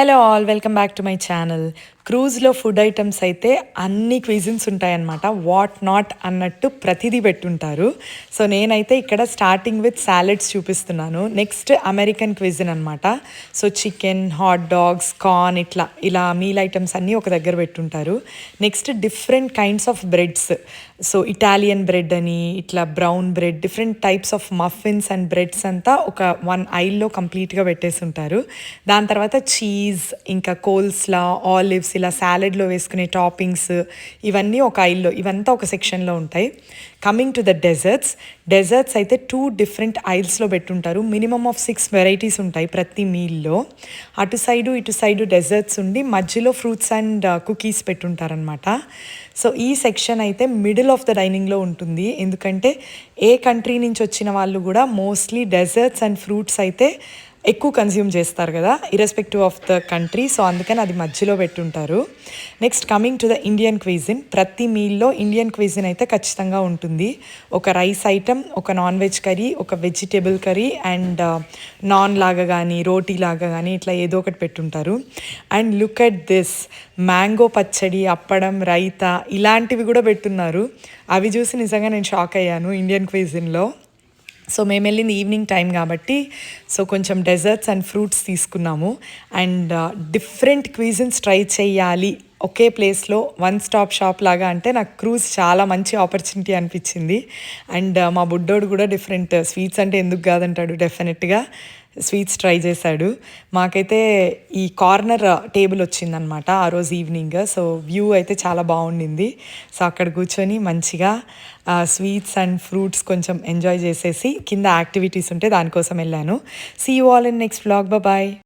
Hello all welcome back to my channel క్రూజ్లో food items అయితే అన్ని క్విజిన్స్ ఉంటాయన్నమాట. వాట్ నాట్ అన్నట్టు ప్రతిదీ పెట్టుంటారు. సో నేనైతే ఇక్కడ స్టార్టింగ్ విత్ సాలెడ్స్ చూపిస్తున్నాను. నెక్స్ట్ అమెరికన్ క్విజిన్ అనమాట so chicken hot dogs corn ఇట్లా ఇలా మీల్ ఐటమ్స్ అన్నీ ఒక దగ్గర పెట్టుంటారు. Next different kinds of breads. So Italian bread అని ఇట్లా brown bread different types of muffins and breads అంతా ఒక వన్ ఐల్లో కంప్లీట్గా పెట్టేసి ఉంటారు దాని తర్వాత చీజ్ ఇంకా కోల్స్లా ఆలివ్స్ ఇలా సాలెడ్లో వేసుకునే టాపింగ్స్ ఇవన్నీ ఒక ఐల్లో ఇవంతా ఒక సెక్షన్లో ఉంటాయి. Coming to the desserts desserts అయితే టూ డిఫరెంట్ ఐల్స్లో పెట్టుంటారు. మినిమమ్ ఆఫ్ సిక్స్ వెరైటీస్ ఉంటాయి ప్రతి మీల్లో అటు సైడు ఇటు సైడు డెజర్ట్స్ ఉండి మధ్యలో ఫ్రూట్స్ అండ్ కుకీస్ పెట్టుంటారనమాట సో ఈ సెక్షన్ అయితే మిడిల్ ఆఫ్ ద డైనింగ్లో ఉంటుంది. ఎందుకంటే ఏ కంట్రీ నుంచి వచ్చిన వాళ్ళు కూడా మోస్ట్లీ డెజర్ట్స్ అండ్ ఫ్రూట్స్ అయితే ఎక్కువ కన్జ్యూమ్ చేస్తారు కదా irrespective of the country so అందుకని అది మధ్యలో పెట్టుంటారు. Next coming to the Indian cuisine ప్రతి మీల్లో ఇండియన్ క్విజిన్ అయితే ఖచ్చితంగా ఉంటుంది. ఒక రైస్ ఐటమ్ ఒక నాన్ వెజ్ కర్రీ ఒక వెజిటేబుల్ కర్రీ అండ్ నాన్ లాగా కానీ రోటీ లాగా కానీ ఇట్లా ఏదో ఒకటి పెట్టుంటారు. And look at this mango పచ్చడి అప్పడం రైత ఇలాంటివి కూడా పెట్టున్నారు. అవి చూసి నిజంగా నేను షాక్ అయ్యాను ఇండియన్ క్విజిన్లో సో మేము వెళ్ళింది ఈవినింగ్ టైం కాబట్టి సో కొంచెం డెజర్ట్స్ అండ్ ఫ్రూట్స్ తీసుకున్నాము. అండ్ డిఫరెంట్ క్విజిన్స్ ట్రై చేయాలి. ఒకే ప్లేస్లో వన్ స్టాప్ షాప్ లాగా అంటే నాకు క్రూజ్ చాలా మంచి ఆపర్చునిటీ అనిపించింది. అండ్ uh, మా బుడ్డోడు కూడా డిఫరెంట్ స్వీట్స్ uh, అంటే ఎందుకు కాదంటాడు డెఫినెట్గా స్వీట్స్ ట్రై చేశాడు. మాకైతే ఈ కార్నర్ టేబుల్ వచ్చిందనమాట ఆ రోజు ఈవినింగ్. సో వ్యూ అయితే చాలా బాగుండింది. సో అక్కడ కూర్చొని మంచిగా స్వీట్స్ అండ్ ఫ్రూట్స్ కొంచెం ఎంజాయ్ చేసేసి కింద యాక్టివిటీస్ ఉంటే దానికోసం వెళ్ళాను. See you all in next blog bye